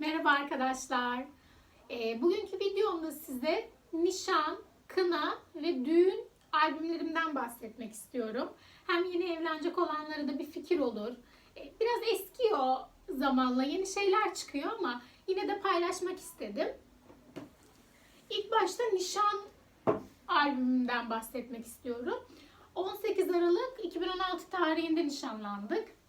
Merhaba arkadaşlar. Ee, bugünkü videomda size nişan, kına ve düğün albümlerimden bahsetmek istiyorum. Hem yeni evlenecek olanlara da bir fikir olur. Ee, biraz eskiyor zamanla, yeni şeyler çıkıyor ama yine de paylaşmak istedim. İlk başta nişan albümünden bahsetmek istiyorum. 18 Aralık 2016 tarihinde nişanlandık.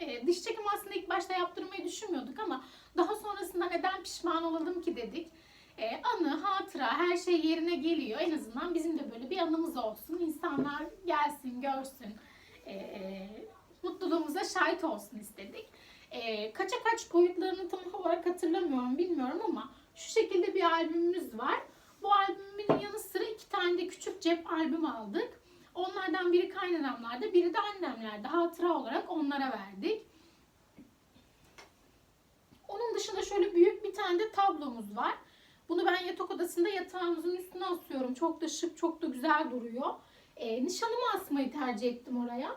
E, diş çekim aslında ilk başta yaptırmayı düşünmüyorduk ama daha sonrasında neden pişman olalım ki dedik. E, anı, hatıra, her şey yerine geliyor. En azından bizim de böyle bir anımız olsun. İnsanlar gelsin, görsün. E, mutluluğumuza şahit olsun istedik. E, kaça kaç boyutlarını tam olarak hatırlamıyorum, bilmiyorum ama şu şekilde bir albümümüz var. Bu albümün yanı sıra iki tane de küçük cep albüm aldık. Onlardan biri kaynanamlarda, biri de annemlerde. Hatıra olarak onlara verdik. Onun dışında şöyle büyük bir tane de tablomuz var. Bunu ben yatak odasında yatağımızın üstüne asıyorum. Çok da şık, çok da güzel duruyor. E, nişanımı asmayı tercih ettim oraya.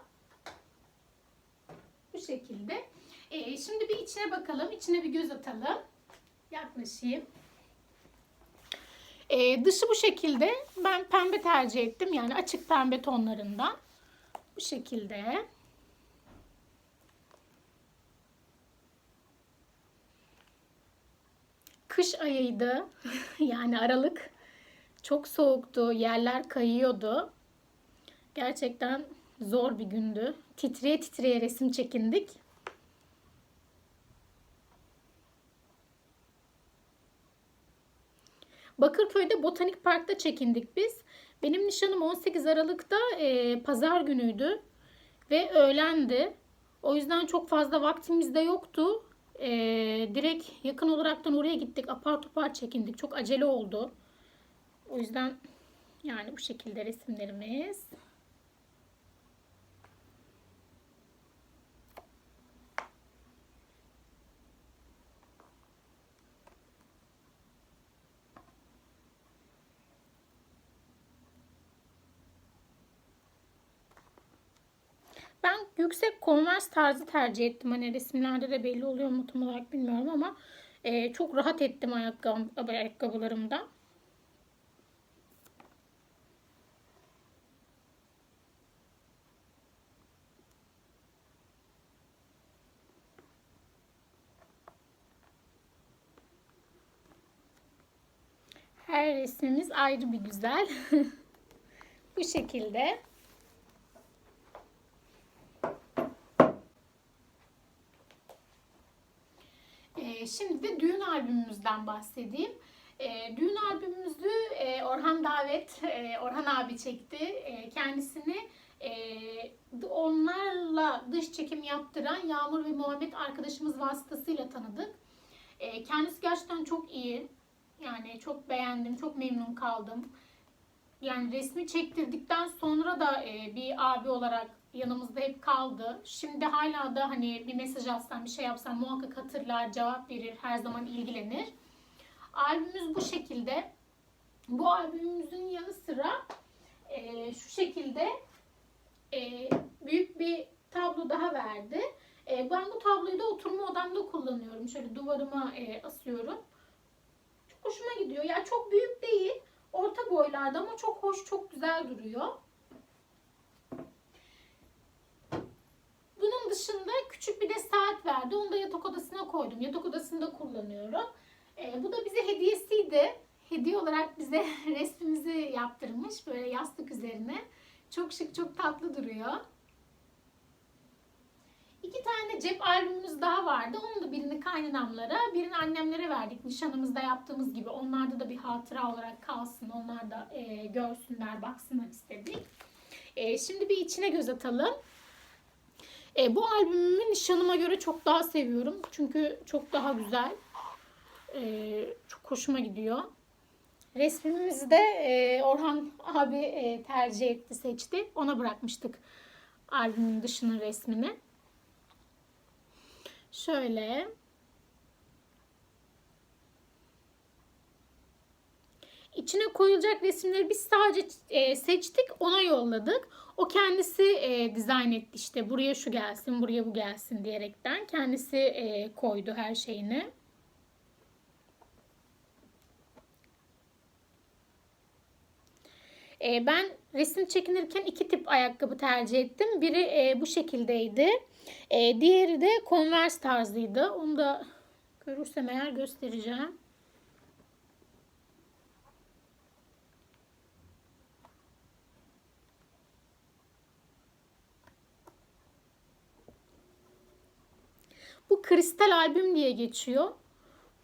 Bu şekilde. E, şimdi bir içine bakalım. İçine bir göz atalım. Yaklaşayım. Ee, dışı bu şekilde. Ben pembe tercih ettim. Yani açık pembe tonlarından. Bu şekilde. Kış ayıydı. yani Aralık. Çok soğuktu. Yerler kayıyordu. Gerçekten zor bir gündü. Titreye titreye resim çekindik. Bakırköy'de Botanik Park'ta çekindik biz. Benim nişanım 18 Aralık'ta e, pazar günüydü ve öğlendi. O yüzden çok fazla vaktimiz de yoktu. E, direkt yakın olaraktan oraya gittik. Apar topar çekindik. Çok acele oldu. O yüzden yani bu şekilde resimlerimiz. Ben yüksek konvers tarzı tercih ettim. Hani resimlerde de belli oluyor mu tam olarak bilmiyorum ama e, çok rahat ettim ayakkabı, ayakkabılarımda. Her resmimiz ayrı bir güzel. Bu şekilde. Ee, şimdi de düğün albümümüzden bahsedeyim. Ee, düğün albümümüzü e, Orhan Davet, e, Orhan abi çekti. E, kendisini e, onlarla dış çekim yaptıran Yağmur ve Muhammed arkadaşımız vasıtasıyla tanıdık. E, kendisi gerçekten çok iyi. Yani çok beğendim, çok memnun kaldım. Yani resmi çektirdikten sonra da e, bir abi olarak yanımızda hep kaldı. Şimdi hala da hani bir mesaj atsam, bir şey yapsam muhakkak hatırlar, cevap verir, her zaman ilgilenir. Albümümüz bu şekilde. Bu albümümüzün yanı sıra e, şu şekilde e, büyük bir tablo daha verdi. E, ben bu tabloyu da oturma odamda kullanıyorum. Şöyle duvarıma e, asıyorum. Çok hoşuma gidiyor. Ya çok büyük değil. Orta boylarda ama çok hoş, çok güzel duruyor. Bunun dışında küçük bir de saat verdi. Onu da yatak odasına koydum. Yatak odasında kullanıyorum. E, bu da bize hediyesiydi. Hediye olarak bize resmimizi yaptırmış. Böyle yastık üzerine. Çok şık, çok tatlı duruyor. İki tane cep albümümüz daha vardı. Onun da birini kaynanamlara, birini annemlere verdik. Nişanımızda yaptığımız gibi. Onlarda da bir hatıra olarak kalsın. Onlar da e, görsünler, baksınlar istedik. E, şimdi bir içine göz atalım. E, bu albümümü nişanıma göre çok daha seviyorum. Çünkü çok daha güzel. E, çok hoşuma gidiyor. Resmimizi de e, Orhan abi e, tercih etti, seçti. Ona bırakmıştık albümün dışının resmini. Şöyle. İçine koyulacak resimleri biz sadece e, seçtik ona yolladık. O kendisi e, dizayn etti işte buraya şu gelsin buraya bu gelsin diyerekten kendisi e, koydu her şeyini. E, ben resim çekinirken iki tip ayakkabı tercih ettim. Biri e, bu şekildeydi. E, diğeri de Converse tarzıydı. Onu da görürsem eğer göstereceğim. Bu kristal albüm diye geçiyor.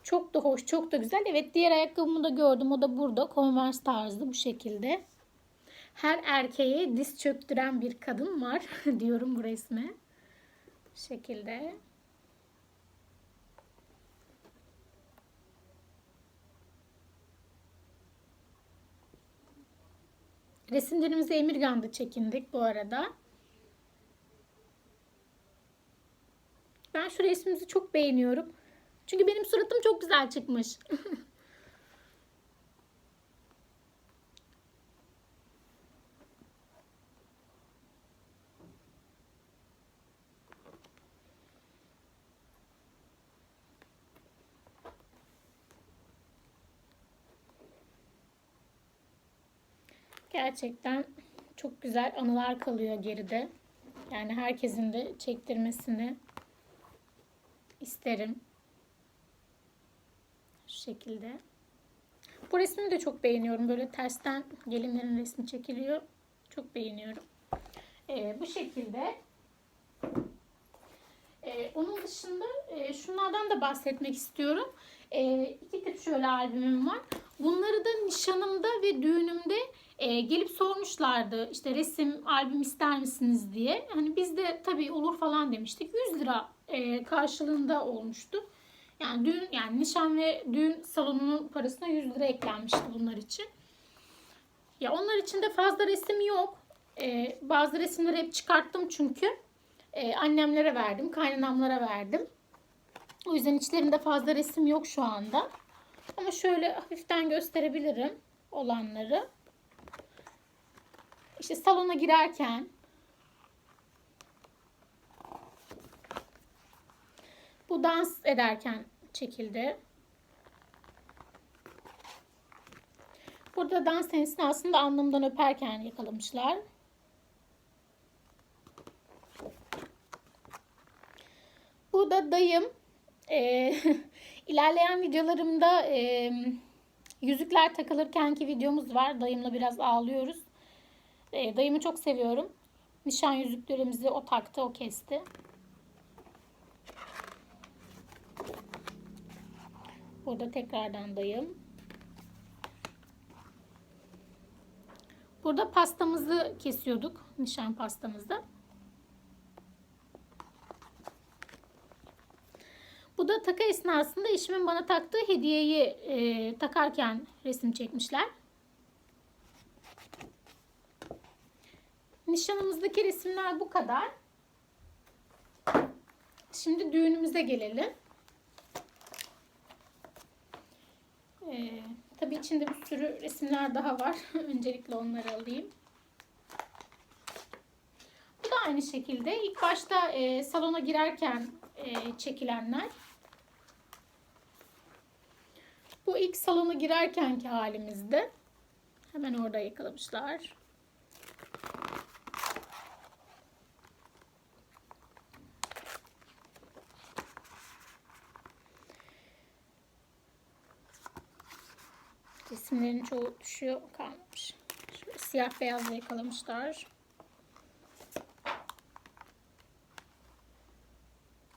Çok da hoş, çok da güzel. Evet diğer ayakkabımı da gördüm. O da burada. Converse tarzı bu şekilde. Her erkeğe diz çöktüren bir kadın var diyorum bu resme. Bu şekilde. Resimlerimizi Emirgan'da çekindik bu arada. Ben şu resmimizi çok beğeniyorum. Çünkü benim suratım çok güzel çıkmış. Gerçekten çok güzel anılar kalıyor geride. Yani herkesin de çektirmesini isterim. Şu şekilde. Bu resmi de çok beğeniyorum. Böyle tersten gelinlerin resmi çekiliyor. Çok beğeniyorum. Ee, bu şekilde. Ee, onun dışında e, şunlardan da bahsetmek istiyorum. E, iki tip şöyle albümüm var. Bunları da nişanımda ve düğünümde e, gelip sormuşlardı. İşte resim albüm ister misiniz diye. Hani biz de tabii olur falan demiştik. 100 lira e, karşılığında olmuştu. Yani düğün yani nişan ve düğün salonunun parasına 100 lira eklenmişti bunlar için. Ya onlar için de fazla resim yok. E, bazı resimleri hep çıkarttım çünkü. E, annemlere verdim, kaynanamlara verdim. O yüzden içlerinde fazla resim yok şu anda. Ama şöyle hafiften gösterebilirim olanları. İşte salona girerken dans ederken çekildi. Burada dans esnasında alnımdan öperken yakalamışlar. Bu da dayım. Ee, ilerleyen videolarımda e, yüzükler takılırkenki videomuz var. Dayımla biraz ağlıyoruz. E, dayımı çok seviyorum. Nişan yüzüklerimizi o taktı, o kesti. Burada tekrardan dayım. Burada pastamızı kesiyorduk. Nişan pastamızı. Bu da taka esnasında eşimin bana taktığı hediyeyi e, takarken resim çekmişler. Nişanımızdaki resimler bu kadar. Şimdi düğünümüze gelelim. Ee, tabii içinde bir sürü resimler daha var. Öncelikle onları alayım. Bu da aynı şekilde. İlk başta e, salona girerken e, çekilenler. Bu ilk salona girerkenki halimizde. Hemen orada yakalamışlar. Resimlerin çoğu düşüyor kalmış. Şöyle siyah beyazla yakalamışlar.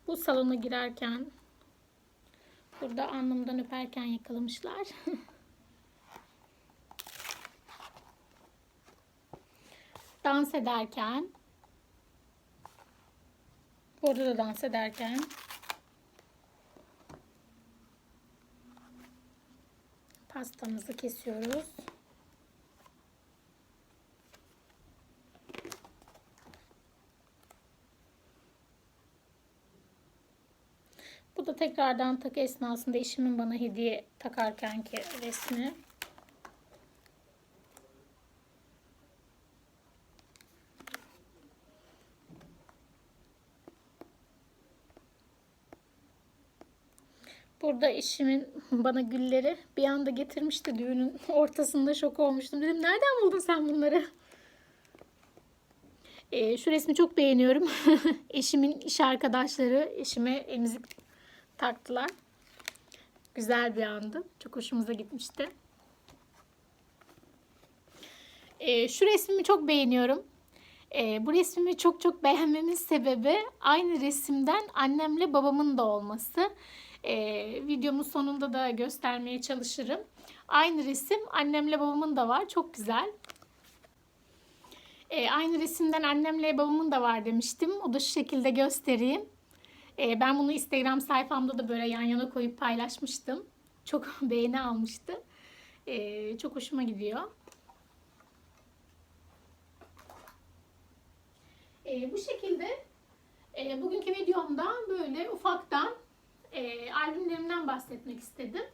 Bu salona girerken burada alnımdan öperken yakalamışlar. dans ederken burada da dans ederken pastamızı kesiyoruz. Bu da tekrardan takı esnasında eşimin bana hediye takarkenki resmi. Burada eşimin bana gülleri bir anda getirmişti düğünün ortasında şok olmuştum. Dedim nereden buldun sen bunları? Ee, şu resmi çok beğeniyorum. Eşimin iş arkadaşları eşime emzik taktılar. Güzel bir andı. Çok hoşumuza gitmişti. Ee, şu resmimi çok beğeniyorum. Ee, bu resmimi çok çok beğenmemin sebebi aynı resimden annemle babamın da olması. Ee, videomun sonunda da göstermeye çalışırım. Aynı resim annemle babamın da var. Çok güzel. Ee, aynı resimden annemle babamın da var demiştim. O da şu şekilde göstereyim. Ee, ben bunu Instagram sayfamda da böyle yan yana koyup paylaşmıştım. Çok beğeni almıştı. Ee, çok hoşuma gidiyor. Ee, bu şekilde e, bugünkü videomda böyle ufaktan e, albümlerimden bahsetmek istedim.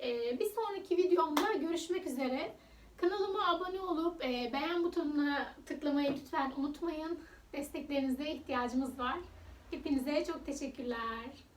E, bir sonraki videomda görüşmek üzere. Kanalıma abone olup e, beğen butonuna tıklamayı lütfen unutmayın. Desteklerinize ihtiyacımız var. Hepinize çok teşekkürler.